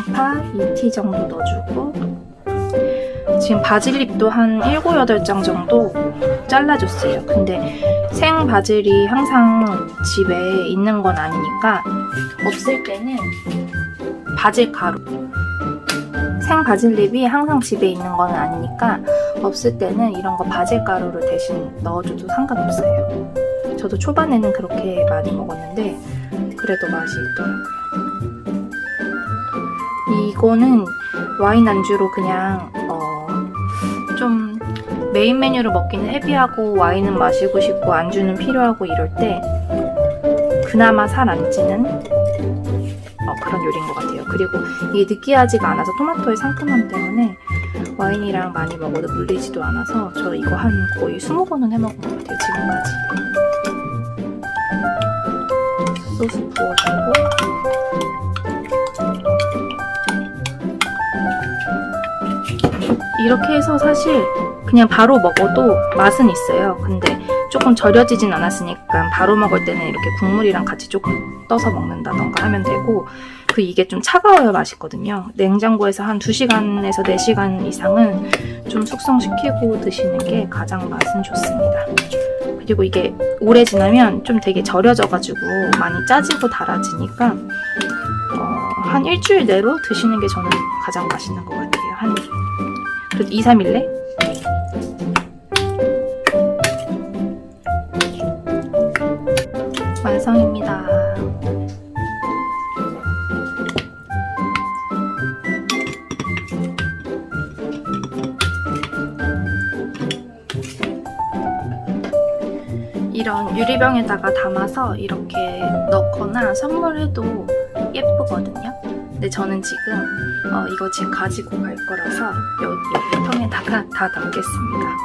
양파 2티 정도 넣어주고 지금 바질잎도 한 7, 8장 정도 잘라줬어요. 근데 생 바질이 항상 집에 있는 건 아니니까 없을 때는 바질 가루 생 바질잎이 항상 집에 있는 건 아니니까 없을 때는 이런 거 바질 가루를 대신 넣어줘도 상관없어요. 저도 초반에는 그렇게 많이 먹었는데 그래도 맛이 있더라고요. 이거는 와인 안주로 그냥 어, 좀 메인 메뉴로 먹기는 헤비하고 와인은 마시고 싶고 안주는 필요하고 이럴 때 그나마 살 안 찌는 어, 그런 요리인 것 같아요. 그리고 이게 느끼하지가 않아서 토마토의 상큼함 때문에 와인이랑 많이 먹어도 물리지도 않아서 저 이거 한 거의 20번은 해먹은 것 같아요. 지금까지. 소스 부어주 이렇게 해서 사실 그냥 바로 먹어도 맛은 있어요. 근데 조금 절여지진 않았으니까 바로 먹을 때는 이렇게 국물이랑 같이 조금 떠서 먹는다던가 하면 되고 그 이게 좀 차가워야 맛있거든요. 냉장고에서 한 2시간에서 4시간 이상은 좀 숙성시키고 드시는 게 가장 맛은 좋습니다. 그리고 이게 오래 지나면 좀 되게 절여져가지고 많이 짜지고 달아지니까 어, 한 일주일 내로 드시는 게 저는 가장 맛있는 것 같아요. 한 그래도 2, 3일내? 완성입니다. 이런 유리병에다가 담아서 이렇게 넣거나 선물해도 예쁘거든요. 근데 저는 지금 어, 이거 지금 가지고 갈 거라서 여기 통에다가 다 담겠습니다.